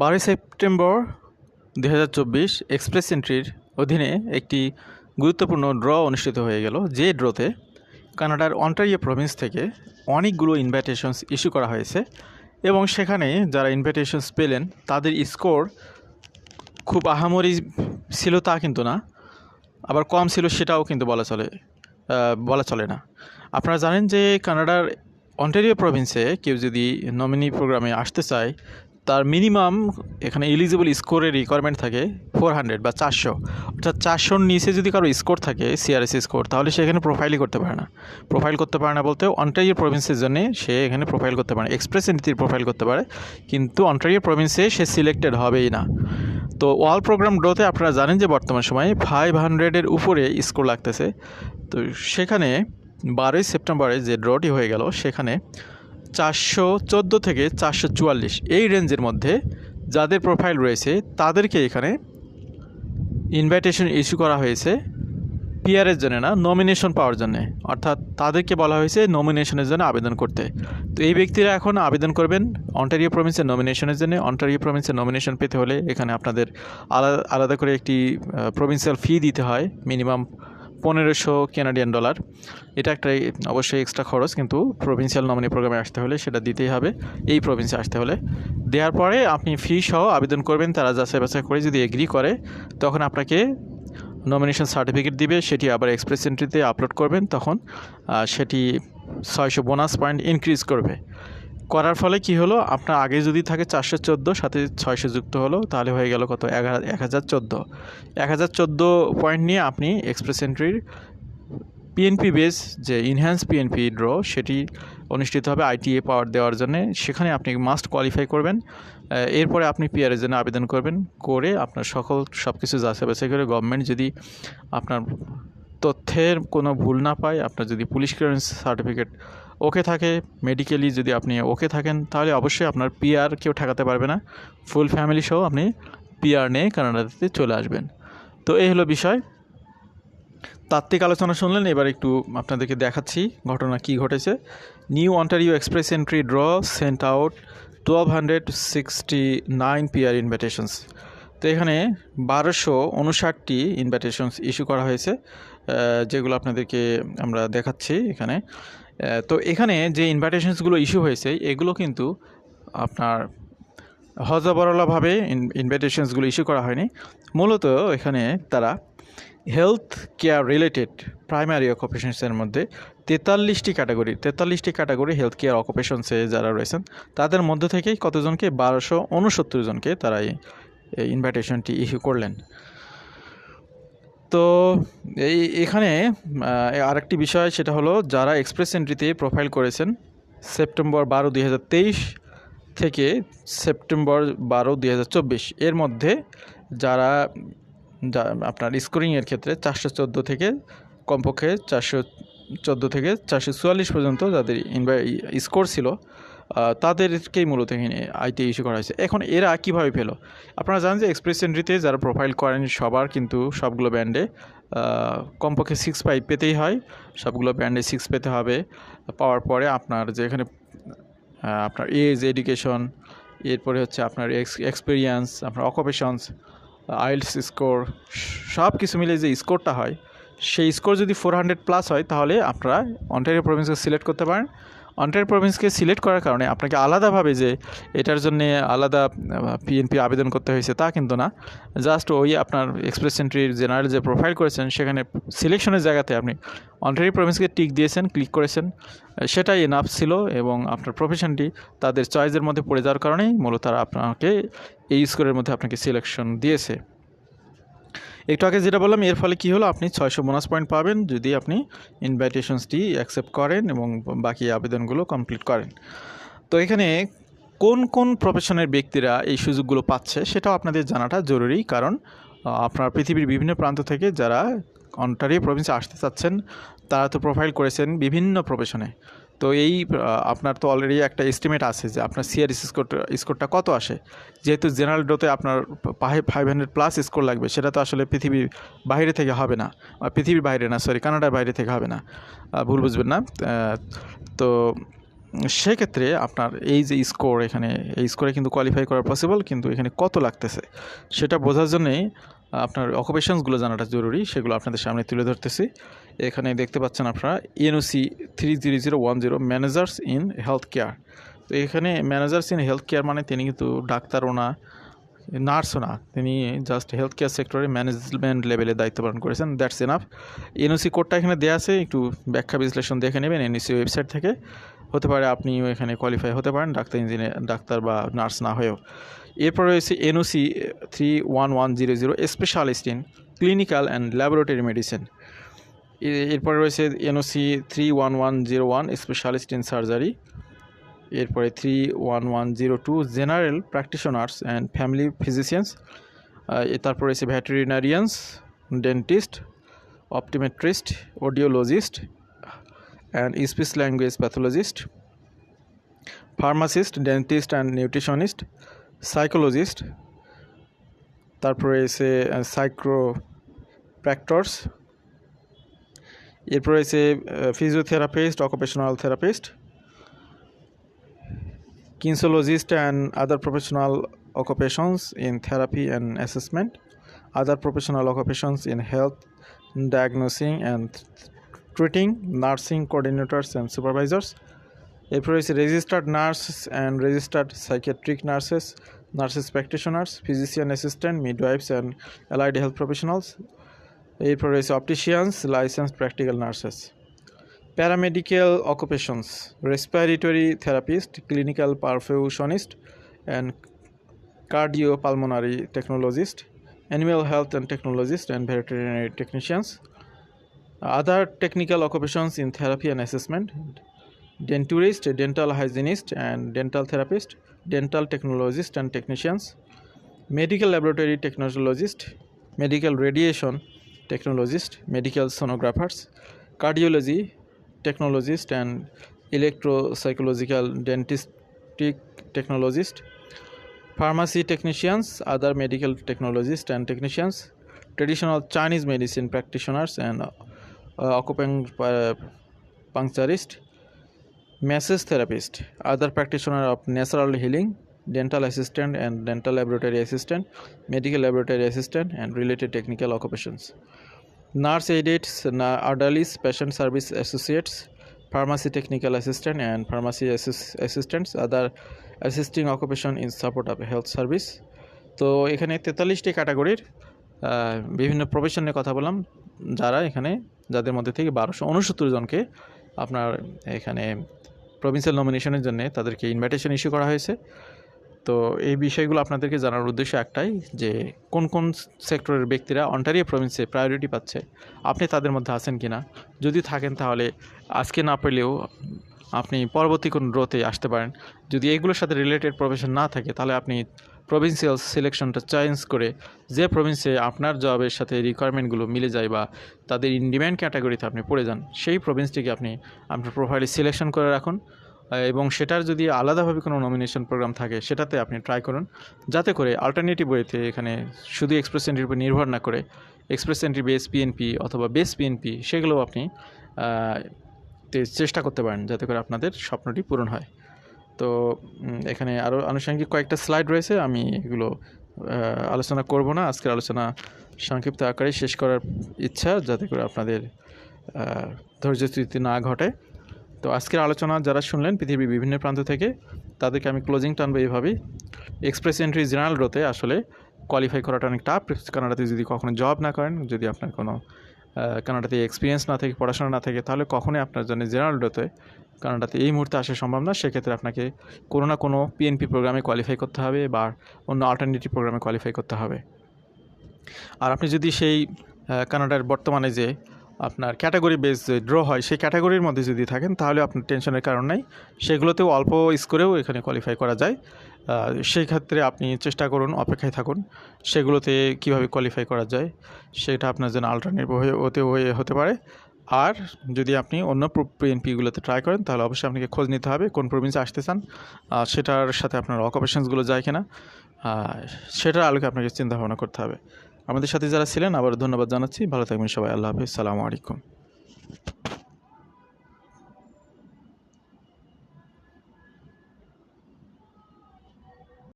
বারোই সেপ্টেম্বর দু হাজার চব্বিশ এক্সপ্রেস এন্ট্রির অধীনে একটি গুরুত্বপূর্ণ ড্র অনুষ্ঠিত হয়ে গেল। যে ড্রতে কানাডার অন্টারিও প্রভিন্স থেকে অনেকগুলো ইনভাইটেশনস ইস্যু করা হয়েছে এবং সেখানে যারা ইনভাইটেশনস পেলেন, তাদের স্কোর খুব আহামরি ছিল তা কিন্তু না। আবার কম ছিল সেটাও কিন্তু বলা চলে বলা চলে না। আপনারা জানেন যে কানাডার অন্টারিও প্রভিন্সে কেউ যদি নমিনি প্রোগ্রামে আসতে চায় তার মিনিমাম এখানে এলিজিবল স্কোরের রিকোয়ারমেন্ট থাকে ফোর হান্ড্রেড বা চারশো। অর্থাৎ চারশোর নিচে যদি কারও স্কোর থাকে সিআরএস স্কোর তাহলে সে এখানে প্রোফাইলই করতে পারে না। প্রোফাইল করতে পারে না বলতে অন্টারিও প্রভিন্সের জন্য সে এখানে প্রোফাইল করতে পারে এক্সপ্রেস নীতির প্রোফাইল করতে পারে, কিন্তু অন্টারিও প্রভিন্সে সে সিলেক্টেড হবেই না। তো ওয়াল প্রোগ্রাম ড্রোতে আপনারা জানেন যে বর্তমান সময়ে ফাইভ হান্ড্রেডের উপরে স্কোর লাগতেছে। তো সেখানে বারোই সেপ্টেম্বরে যে ড্রটি হয়ে গেল, সেখানে চারশো চোদ্দ থেকে চারশো চুয়াল্লিশ। এই রেঞ্জের মধ্যে যাদের প্রোফাইল রয়েছে, তাদেরকে এখানে ইনভাইটেশন ইস্যু করা হয়েছে পিআরের জন্য না নমিনেশন পাওয়ার জন্য। অর্থাৎ তাদেরকে বলা হয়েছে নমিনেশনের জন্য আবেদন করতে। তো এই ব্যক্তিরা এখন আবেদন করবেন অন্টারিও প্রভিন্সের নমিনেশনের জন্য। অন্টারিও প্রভিন্সের নমিনেশন পেতে হলে এখানে আপনাদের আলাদা আলাদা করে একটি প্রভিন্সিয়াল ফি দিতে হয় মিনিমাম পনেরোশো কেনাডিয়ান ডলার এটা একটা অবশ্যই এক্সট্রা খরচ, কিন্তু প্রভিন্সিয়াল নমিনি প্রোগ্রামে আসতে হলে সেটা দিতেই হবে। এই প্রভিন্সে আসতে হলে। দেওয়ার পরে আপনি ফি সহ আবেদন করবেন, তারা যাচাই বাছাই করে যদি এগ্রি করে, তখন আপনাকে নমিনেশন সার্টিফিকেট দিবে, সেটি আবার এক্সপ্রেস এন্ট্রিতে আপলোড করবেন, তখন সেটি ছয়শো বোনাস পয়েন্ট ইনক্রিজ করবে। করার ফলে কি হলো? আপনার আগে যদি থাকে চারশো চোদ্দ, সাথে ছয়শো যুক্ত হলো, তাহলে হয়ে গেল কত? এক হাজার চোদ্দ। এক হাজার চোদ্দ পয়েন্ট নিয়ে আপনি এক্সপ্রেস এন্ট্রির পিএনপি বেস যে ইনহ্যান্স পিএনপি ড্র সেটি অনুষ্ঠিত হবে আইটিএ পাওয়ার দেওয়ার জন্য। সেখানে আপনি মাস্ট কোয়ালিফাই করবেন। এরপরে আপনি পিআরের জন্য আবেদন করবেন। করে আপনার সকল সব কিছু যাচাই বাছাই করে গভর্নমেন্ট যদি আপনার তথ্যের কোনো ভুল না পায়, আপনার যদি পুলিশ ক্লিয়ারেন্স সার্টিফিকেট ওকে থাকে মেডিকেলি যদি আপনি ওকে থাকেন, তাহলে অবশ্যই আপনার পিআর কেউ ঠেকাতে পারবে না। ফুল ফ্যামিলি সহ আপনি পিআর নিয়ে কানাডাতে চলে আসবেন। তো এই হলো বিষয়। তাত্ত্বিক আলোচনা শুনলেন, এবার একটু আপনাদেরকে দেখাচ্ছি ঘটনা কি ঘটেছে। New Ontario express entry draw sent out twelve hundred sixty nine PR invitations তো এখানে বারোশো উনষাটটি ইনভাইটেশনস ইস্যু করা হয়েছে যেগুলো আপনাদেরকে আমরা দেখাচ্ছি এখানে। তো এখানে যে ইনভাইটেশনসগুলো ইস্যু হয়েছে, এগুলো কিন্তু আপনার হজবরলাভাবে ইনভাইটেশনসগুলো ইস্যু করা হয়নি। মূলত এখানে তারা হেলথ কেয়ার রিলেটেড প্রাইমারি অকুপেশনসের মধ্যে তেতাল্লিশটি ক্যাটাগরি তেতাল্লিশটি ক্যাটাগরি হেলথ কেয়ার অকুপেশনসে যারা রয়েছেন, তাদের মধ্যে থেকেই কতজনকে? বারোশো উনসত্তর জনকে তারা এই ইনভাইটেশনটি ইস্যু করলেন। তো এই, এখানে আরেকটি বিষয়, সেটা হলো যারা এক্সপ্রেস এন্ট্রিতে প্রোফাইল করেছেন সেপ্টেম্বর বারো, দুই থেকে সেপ্টেম্বর বারো, দুই এর মধ্যে যারা আপনার স্কোরিংয়ের ক্ষেত্রে চারশো চোদ্দ থেকে কমপক্ষে চারশো চোদ্দ থেকে চারশো চুয়াল্লিশ পর্যন্ত যাদের ইনভাই স্কোর ছিল তাদেরকেই মূলত এখানে আইটি ইস্যু করা হয়েছে। এখন এরা কীভাবে পেল? আপনারা জানেন যে এক্সপ্রেস এন্ট্রিতে যারা প্রোফাইল করেন, সবার কিন্তু সবগুলো ব্যান্ডে কমপক্ষে সিক্স পাই পেতেই হয়। সবগুলো ব্যান্ডে সিক্স পেতে হবে। পাওয়ার পরে আপনার যে এখানে আপনার এজ এডুকেশন এরপরে হচ্ছে আপনার এক্সপিরিয়েন্স আপনার অকুপেশনস আইলস স্কোর সব কিছু মিলে যে স্কোরটা হয়, সেই স্কোর যদি ফোর হান্ড্রেড প্লাস হয়, তাহলে আপনারা অন্টারিও প্রভিন্সকে সিলেক্ট করতে পারেন। অন্টারিও প্রভিন্সকে সিলেক্ট করার কারণে আপনাকে আলাদাভাবে যে এটার জন্য আলাদা পিএনপি আবেদন করতে হয়েছে তা কিন্তু না। জাস্ট ওই আপনার এক্সপ্রেস এন্ট্রির জেনারেল যে প্রোফাইল করেছেন, সেখানে সিলেকশনের জায়গাতে আপনি অন্টারিও প্রভিন্সকে টিক দিয়েছেন, ক্লিক করেছেন। সেটাই এনাফ ছিল এবং আপনার প্রফেশনটি তাদের চয়েসের মধ্যে পড়ে যাওয়ার কারণেই মূলত তারা আপনাকে এই স্কোরের মধ্যে আপনাকে সিলেকশন দিয়েছে। একটু আগে যেটা বললাম, এর ফলে কী হলো? আপনি ছয়শো বোনাস পয়েন্ট পাবেন যদি আপনি ইনভাইটেশনসটি অ্যাকসেপ্ট করেন এবং বাকি আবেদনগুলো কমপ্লিট করেন। তো এখানে কোন কোন প্রফেশনের ব্যক্তিরা এই সুযোগগুলো পাচ্ছে সেটাও আপনাদের জানাটা জরুরি। কারণ আপনার পৃথিবীর বিভিন্ন প্রান্ত থেকে যারা অন্টারিও প্রভিন্সে আসতে চাচ্ছেন, তারা তো প্রোফাইল করেছেন বিভিন্ন প্রফেশনে তো এই আপনার তো অলরেডি একটা এস্টিমেট আছে যে আপনার সিআরএস স্কোর স্কোরটা কত আসে? যেহেতু জেনারেল ডোতে আপনার ফাইভ হান্ড্রেড প্লাস স্কোর লাগবে, সেটা তো আসলে পৃথিবীর বাইরে থেকে হবে না। বা পৃথিবীর বাইরে না সরি কানাডার বাইরে থেকে হবে না। ভুল বুঝবেন না। তো সেক্ষেত্রে আপনার এই যে স্কোর এখানে, এই স্কোরে কিন্তু কোয়ালিফাই করা পসিবল কিন্তু এখানে কত লাগতেছে? সেটা বোঝার জন্যেই আপনার অকুপেশনসগুলো জানাটা জরুরি, সেগুলো আপনাদের সামনে তুলে ধরতেছি। এখানে দেখতে পাচ্ছেন আপনারা NOC three zero zero one zero managers in health care তো এখানে ম্যানেজার্স ইন হেলথ কেয়ার মানে তিনি কিন্তু ডাক্তারও না, নার্সও না, তিনি জাস্ট হেলথ কেয়ার সেক্টরে ম্যানেজমেন্ট লেভেলে দায়িত্ব পালন করেছেন দ্যাটস এনাফ এনওসি কোডটা এখানে দেওয়া আছে, একটু ব্যাখ্যা বিশ্লেষণ দেখে নেবেন এনওসি ওয়েবসাইট থেকে। হতে পারে আপনিও এখানে কোয়ালিফাই হতে পারেন, ডাক্তার ইঞ্জিনিয়ার ডাক্তার বা নার্স না হয়েও। এরপর রয়েছে NOC three one one zero zero specialist in clinical and laboratory medicine এরপরে রয়েছে NOC three one one zero one specialist in surgery এরপরে three one one zero two general practitioners and family physicians তারপর রয়েছে veterinarians dentist optometrist audiologist and speech language pathologist pharmacist dentist and nutritionist psychologist তারপরে রয়েছে chiropractors এরপর রয়েছে physiotherapist occupational therapist kinesiologist and other professional occupations in therapy and assessment, other professional occupations in health diagnosing and treating, nursing coordinators and supervisors. এরপর রয়েছে registered nurse and registered psychiatric nurses nurses practitioners physician assistant midwives and allied health professionals এরপর রয়েছে opticians licence practical nurses paramedical occupations respiratory therapist clinical perfusionist and cardio pulmonary technologist animal health and technologist and veterinary technicians other technical occupations in therapy and assessment denturist dental hygienist and dental therapist dental technologist and technicians medical laboratory technologist medical radiation technologist medical sonographers cardiology technologist and electropsychological dentistic technologist pharmacy technicians other medical technologists and technicians traditional chinese medicine practitioners and acupuncturist massage therapist other practitioner of natural healing dental assistant and dental laboratory assistant medical laboratory assistant and related technical occupations nurse aides orderlies patient service associates pharmacy technical assistant and pharmacy assistants other assisting occupation in support of health service তো এখানে তেতাল্লিশটি ক্যাটাগরির বিভিন্ন profession নিয়ে কথা বললাম। যারা এখানে, যাদের মধ্যে থেকে বারোশো উনসত্তর জনকে আপনার এখানে প্রভিন্সিয়াল নমিনেশনের জন্য তাদেরকে ইনভাইটেশন ইস্যু করা হয়েছে। তো এই বিষয়গুলো আপনাদেরকে জানার উদ্দেশ্য একটাই যে কোন কোন সেক্টরের ব্যক্তিরা অন্টারিও প্রভিন্সে প্রায়োরিটি পাচ্ছে, আপনি তাদের মধ্যে আছেন কি না যদি থাকেন তাহলে আজকে না পেলেও আপনি পরবর্তী কোন রোতে আসতে পারেন। যদি এইগুলোর সাথে রিলেটেড প্রফেশন না থাকে, তাহলে আপনি প্রভিন্সিয়াল সিলেকশনটা চেঞ্জ করে যে প্রভিন্সে আপনার জবের সাথে রিকোয়ারমেন্টগুলো মিলে যায় বা তাদের ইন ডিম্যান্ড ক্যাটাগরিতে আপনি পড়ে যান, সেই প্রভিন্সটিকে আপনি আপনার প্রোফাইলে সিলেকশন করে রাখুন। এবং সেটার যদি আলাদাভাবে কোনো নমিনেশন প্রোগ্রাম থাকে, সেটাতে আপনি ট্রাই করুন। যাতে করে আলটারনেটিভ ওয়েতে এখানে শুধু এক্সপ্রেস এন্ট্রির উপর নির্ভর না করে এক্সপ্রেস এন্ট্রি বেস পিএনপি অথবা বেস পিএনপি সেগুলোও আপনি চেষ্টা করতে পারেন যাতে করে আপনাদের স্বপ্নটি পূরণ হয়। তো এখানে আরও আনুষঙ্গিক কয়েকটা স্লাইড রয়েছে, আমি এগুলো আলোচনা করব না। আজকের আলোচনা সংক্ষিপ্ত আকারে শেষ করার ইচ্ছা, যাতে করে আপনাদের ধৈর্যচ্যুতি না ঘটে। তো আজকের আলোচনা যারা শুনলেন পৃথিবীর বিভিন্ন প্রান্ত থেকে, তাদেরকে আমি ক্লোজিং টানবো এইভাবেই। এক্সপ্রেস এন্ট্রি জেনারেল রোতে আসলে কোয়ালিফাই করাটা অনেক টাফ কানাডাতে যদি কখনো জব না করেন, যদি আপনার কোনো কানাডাতে এক্সপিরিয়েন্স না থাকে, পড়াশোনা না থাকে, তাহলে কখনোই আপনার জন্য জেনারেল ডোতে কানাডাতে এই মুহূর্তে আসা সম্ভব না। সেক্ষেত্রে আপনাকে কোনো না কোনো পিএনপি প্রোগ্রামে কোয়ালিফাই করতে হবে বা অন্য অল্টারনেটিভ প্রোগ্রামে কোয়ালিফাই করতে হবে। আর আপনি যদি সেই কানাডার বর্তমানে যে আপনার ক্যাটাগরি বেস ড্র হয়, সেই ক্যাটাগরির মধ্যে যদি থাকেন, তাহলে আপনার টেনশনের কারণ নাই। সেগুলোতেও অল্প স্কোরেও এখানে কোয়ালিফাই করা যায়। সেই ক্ষেত্রে আপনি চেষ্টা করুন, অপেক্ষায় থাকুন, সেগুলোতে কীভাবে কোয়ালিফাই করা যায়, সেটা আপনার জন্য আলটারনেটিভ হয়ে, হতে হয়ে, হতে পারে। আর যদি আপনি অন্য পিএনপিগুলোতে ট্রাই করেন, তাহলে অবশ্যই আপনাকে খোঁজ নিতে হবে, কোন প্রভিন্সে আসতে চান সেটার সাথে আপনার অকুপেশনসগুলো যায় কিনা সেটার আলোকে আপনাকে চিন্তা ভাবনা করতে হবে। আমাদের সাথে যারা ছিলেন আবার ধন্যবাদ জানাচ্ছি। ভালো থাকবেন সবাই। আল্লাহ হাফিজ। সালামু আলাইকুম।